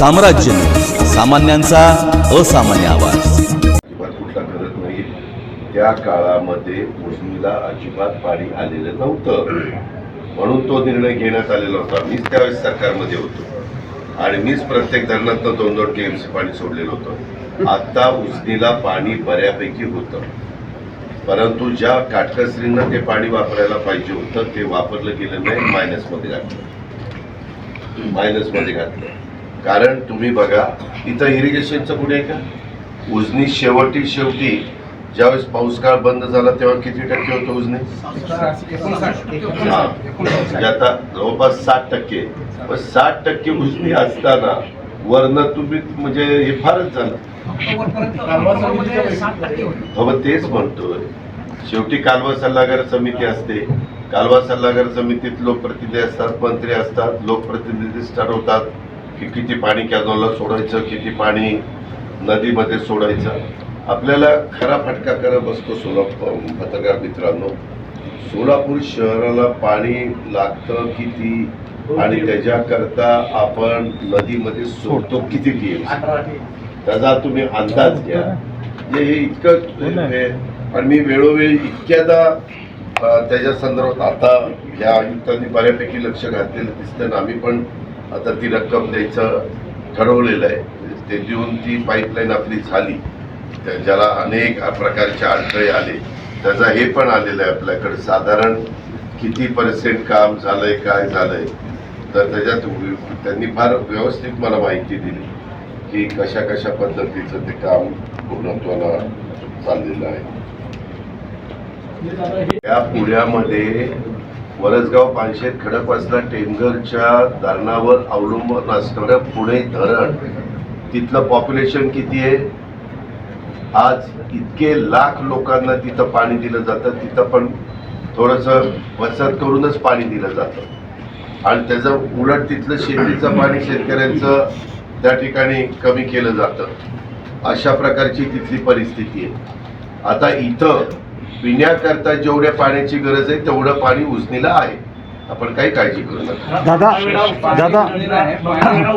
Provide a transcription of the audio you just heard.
साम्राज्य. सामान्यांचा असामान्य आवाज. अजिबात कुठला करत नाही. त्या काळामध्ये उजनीला अजिबात पाणी आलेलं नव्हतं. म्हणून तो निर्णय घेण्यात आलेला होता. मीच त्यावेळेस सरकारमध्ये होतो. आणि मीच प्रत्येक धरणातनं दोन दोन टीएमसी पाणी सोडलेलं होतं. आता उजनीला पाणी बऱ्यापैकी होतं. परंतु ज्या काटकसरीनं ते पाणी वापरायला पाहिजे होतं ते वापरलं गेलं नाही मायनसमध्ये घातलं. मायनसमध्ये घातलं. कारण तुम्ही बघा इथं इरिगेशनचं कुठे आहे का? उजनी शेवटी शेवटी ज्यावेळेस पाऊस काळ बंद झाला तेव्हा किती टक्के होतं उजनी? हा. म्हणजे आता जवळपास साठ टक्के. पण साठ टक्के उजनी असताना वरनं तुम्ही म्हणजे हे फारच झालं. हो तेच म्हणतोय. शेवटी कालवा सल्लागार समिती असते. कालवा सल्लागार समितीत लोकप्रतिनिधी असतात मंत्री असतात लोकप्रतिनिधीच ठरवतात की किती पाणी कॅनॉलला सोडायचं किती पाणी नदीमध्ये सोडायचं. आपल्याला खरा फटका करत बसतो सोलापूर पत्रकार मित्रांनो. सोलापूर शहराला पाणी लागतं किती? आणि त्याच्याकरता आपण नदीमध्ये सोडतो किती टीएमसी त्याचा तुम्ही अंदाज घ्या. हे इतकं हे आणि मी वेळोवेळी इतक्यादा त्याच्या संदर्भात आता या आयुक्तांनी बऱ्यापैकी लक्ष घातलेलं दिसतं आणि आम्ही पण आता ती रक्कम द्यायचं ठरवलेलं आहे. ते देऊन ती पाईपलाईन आपली झाली. त्या- ज्याला अनेक प्रकारचे अडथळे आले. त्याचा हे पण आलेलं आहे आपल्याकडे. साधारण किती पर्सेंट काम झालंय काय झालंय? तर त्याच्यात त्यांनी फार व्यवस्थित मला माहिती दिली की कशा कशा पद्धतीचं ते काम पूर्णत्वाला चाललेलं आहे. या पुण्यामध्ये वरसगाव पानशेत खडकवासला टेमघरच्या धरणावर अवलंबून असणारं पुणे धरण. तिथलं पॉप्युलेशन किती आहे? आज इतके लाख लोकांना तिथं पाणी दिलं जातं. तिथं पण थोडंसं बचत करूनच पाणी दिलं जातं. आणि त्याचं उलट तिथलं शेतीचं पाणी शेतकऱ्यांचं त्या ठिकाणी कमी केलं जातं. अशा प्रकारची तिथली परिस्थिती आहे. आता इथं पिण्याकरता जेवढ्या पाण्याची गरज आहे तेवढं पाणी उजनीला आहे. आपण काही काळजी करू नका. दादा दादा